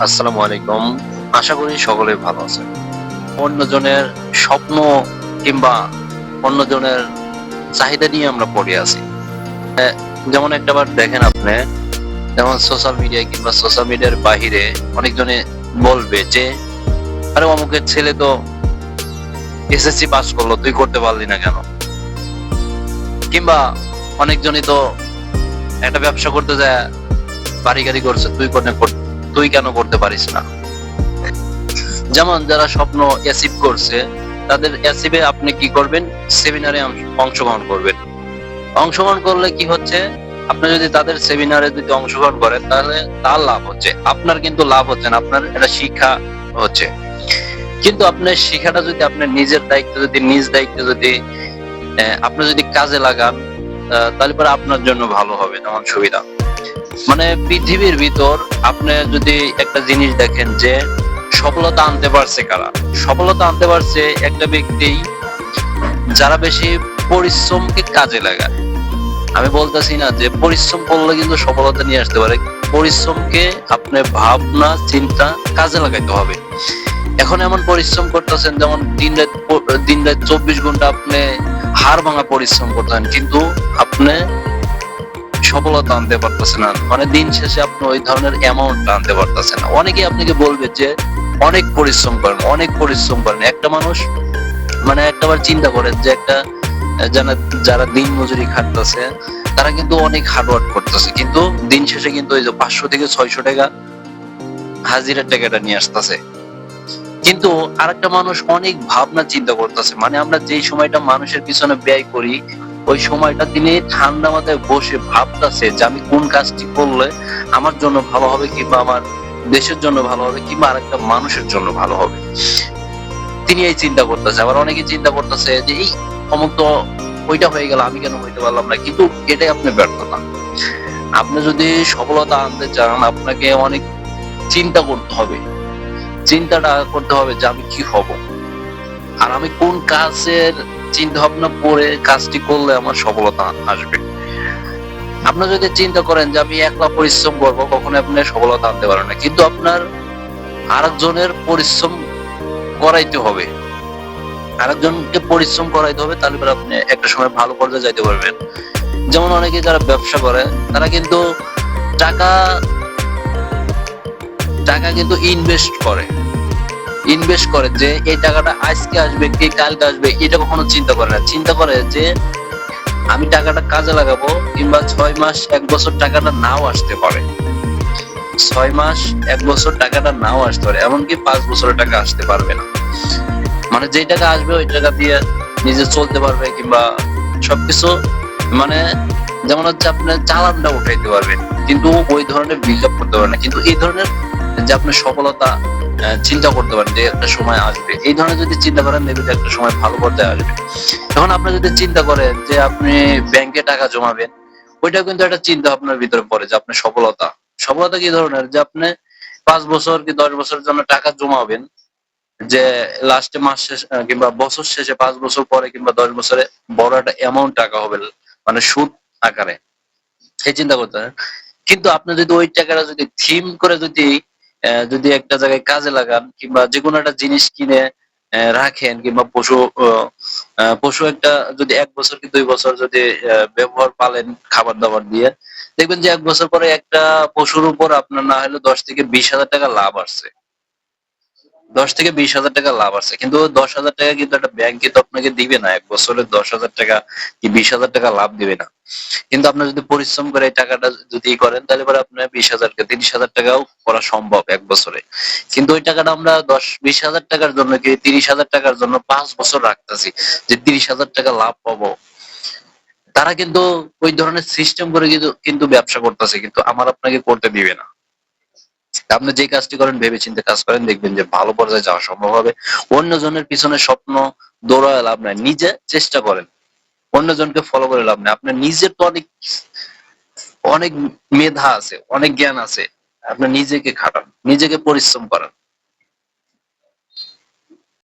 আসসালামু আলাইকুম। আশা করি সকলে ভালো আছেন। অন্যজনের স্বপ্ন কিংবা অন্যজনের চাহিদা নিয়ে আমরা পড়ে আছি। যেমন একটাবার দেখেন আপনি, যেমন সোশ্যাল মিডিয়া কিংবা সোশ্যাল মিডিয়ার বাহিরে অনেকজনে বলবে যে, আরে অমুকের ছেলে তো এসএসসি পাস করল, তুই করতে পারলি না কেন? কিংবা অনেকজনই তো একটা ব্যবসা করতে যায়, বাড়ি গাড়ি করছে, তুই কোনে কর- তুই কেন করতে পারিস না? যেমন যারা স্বপ্ন অ্যাচিভ করছে, তাদের অ্যাচিভে আপনি কি করবেন? সেমিনারে অংশগ্রহণ করবেন। অংশগ্রহণ করলে কি হচ্ছে? আপনি যদি তাদের সেমিনারে যদি অংশগ্রহণ করেন, তাহলে তার লাভ হচ্ছে। আপনার কিন্তু লাভ হচ্ছে না, আপনার এটা শিক্ষা হচ্ছে। কিন্তু আপনার শিক্ষাটা যদি আপনার নিজের দায়িত্ব, যদি নিজ দায়িত্ব যদি আপনি যদি কাজে লাগান তাহলে পরে আপনার জন্য ভালো হবে, তেমন সুবিধা। মানে পৃথিবীর ভিতর আপনি যদি একটা জিনিস দেখেন যে সফলতা আনতে পারছে কারা? সফলতা আনতে পারছে একটা ব্যক্তি যারা বেশি পরিশ্রমকে কাজে লাগায়। আমি বলতেছি না যে পরিশ্রম করলে কিন্তু সফলতা নিয়ে আসতে পারে, পরিশ্রমকে আপনার ভাবনা, চিন্তা কাজে লাগাইতে হবে। এখন এমন পরিশ্রম করতেছেন যেমন দিন রাত দিন রাত চব্বিশ ঘণ্টা আপনি হাড় ভাঙা পরিশ্রম করতেছেন, কিন্তু আপনি সফলতা আনতে পারতেছে না। মানে দিন শেষে আপনি ওই ধরনের আনতে পারতেছেন না। আপনাকে বলবে যে, অনেক পরিশ্রম করেন, অনেক পরিশ্রম করেন। একটা মানুষ মানে চিন্তা করেন যে, একটা, যারা যারা দিন মজুরি খাটতেছে, তারা কিন্তু অনেক হার্ডওয়ার্ক করতেছে। কিন্তু দিন শেষে কিন্তু ওই যে পাঁচশো থেকে ছয়শো টাকা হাজিরার টাকাটা নিয়ে আসতেছে। কিন্তু আরেকটা মানুষ অনেক ভাবনা চিন্তা করতেছে। মানে আমরা যেই সময়টা মানুষের পিছনে ব্যয় করি ওই সময়টা তিনি ঠান্ডা মাথায় বসে ভাবতেছে যে আমি কোন কাজটি করলে আমার জন্য ভালো হবে কিংবা আমার দেশের জন্য ভালো হবে কিংবা আরেকটা মানুষের জন্য ভালো হবে। তিনি এই চিন্তা করতেছে। আবার অনেকে চিন্তা করতেছে যে, এই, অমুক তো ওইটা হয়ে গেল, আমি কেন হইতে পারলাম না? কিন্তু এটাই আপনি ব্যর্থতা। আপনি যদি সফলতা আনতে চান, আপনাকে অনেক চিন্তা করতে হবে। চিন্তাটা করতে হবে যে আমি কি হব? আর আমি কোন কাজের চিন্তা ভাবনা করে কাজটি করলে আমার সফলতা আসবে। আপনি যদি চিন্তা করেন যে আমি একলা পরিশ্রম করব, কখনো আপনি সফলতা আনতে পারেন না। কিন্তু আপনার আরেকজনের পরিশ্রম করাইতে হবে। আরেকজনকে পরিশ্রম করাইতে হবে, তাহলে আপনি একটা সময় ভালো পর্যায়ে যাইতে পারবেন। যেমন অনেকে যারা ব্যবসা করে, তারা কিন্তু টাকা টাকা কিন্তু ইনভেস্ট করে। ইনভেস্ট করে যে এই টাকাটা আজকে আসবে, কি কালকে আসবে, এটা কখনো চিন্তা করে না। চিন্তা করে যে আমি টাকাটা কাজে লাগাবো কিংবা ছয় মাস, এক বছর টাকাটা নাও আসতে পারে। ছয় মাস, এক বছর টাকাটা নাও আসতে পারে, এমনকি পাঁচ বছরের টাকা আসতে পারবে না। মানে যেই টাকা আসবে, ওই টাকা দিয়ে নিজে চলতে পারবে কিংবা সবকিছু মানে যেমন হচ্ছে আপনার চালানটা উঠাইতে পারবেন, কিন্তু ওই ধরনের বিল্ড আপ করতে পারবেন না। কিন্তু এই ধরনের যে আপনি সফলতা চিন্তা করতে পারেন যে একটা সময় আসবে। এই ধরনের যদি চিন্তা করেন, দেখবেন যে একটা সময় ভালো পর্যায়ে আসবে। এখন আপনি যদি চিন্তা করেন যে আপনি ব্যাংকে টাকা জমাবেন ওইটা কিন্তু একটা চিন্তা আপনার ভিতরে পড়ে যে আপনি সফলতা। সফলতা কি ধরনের? যে আপনি পাঁচ বছর কি দশ বছরের জন্য টাকা জমাবেন, যে লাস্টে মাস শেষ কিংবা বছর শেষে পাঁচ বছর পরে কিংবা দশ বছরে বড় একটা অ্যামাউন্ট টাকা হবে মানে সুদ আকারে। সেই চিন্তা করতে হয় কিন্তু আপনি যদি ওই টাকাটা যদি থিম করে যদি যদি একটা জায়গায় কাজে লাগান কিংবা যে কোনো একটা জিনিস কিনে রাখেন কিংবা পশু পশু একটা যদি এক বছর কি দুই বছর যদি ব্যবহার পালেন খাবার দাবার দিয়ে, দেখবেন যে এক বছর পরে একটা পশুর উপর আপনার না হলে দশ থেকে বিশ হাজার টাকা লাভ আসছে। দশ থেকে বিশ হাজার টাকা লাভ আছে। কিন্তু দশ হাজার টাকা কিন্তু একটা ব্যাংকে তো আপনাকে দিবে না, এক বছরে দশ হাজার টাকা কি বিশ হাজার টাকা লাভ দিবে না। কিন্তু আপনি যদি পরিশ্রম করে এই টাকাটা যদি করেন, তাহলে পরে আপনার বিশ হাজার তিরিশ হাজার টাকাও করা সম্ভব এক বছরে। কিন্তু ওই টাকাটা আমরা দশ, বিশ হাজার টাকার জন্য কি তিরিশ হাজার টাকার জন্য পাঁচ বছর রাখতেছি, যে তিরিশ হাজার টাকা লাভ পাবো। তারা কিন্তু ওই ধরনের সিস্টেম করে কিন্তু কিন্তু ব্যবসা করতেছে, কিন্তু আমার আপনাকে করতে দিবে না। আপনি যে কাজটি করেন ভেবে চিন্তে কাজ করেন, দেখবেন যে ভালো পর্যায়ে যাওয়া সম্ভব হবে। অন্যজনের পিছনে স্বপ্ন দৌড়ায় লাভ নাই, নিজে চেষ্টা করেন। অন্যজনকে ফলো করে লাভ নাই। আপনার নিজের তো অনেক অনেক মেধা আছে, অনেক জ্ঞান আছে। আপনার নিজেকে খাটান, নিজেকে পরিশ্রম করেন।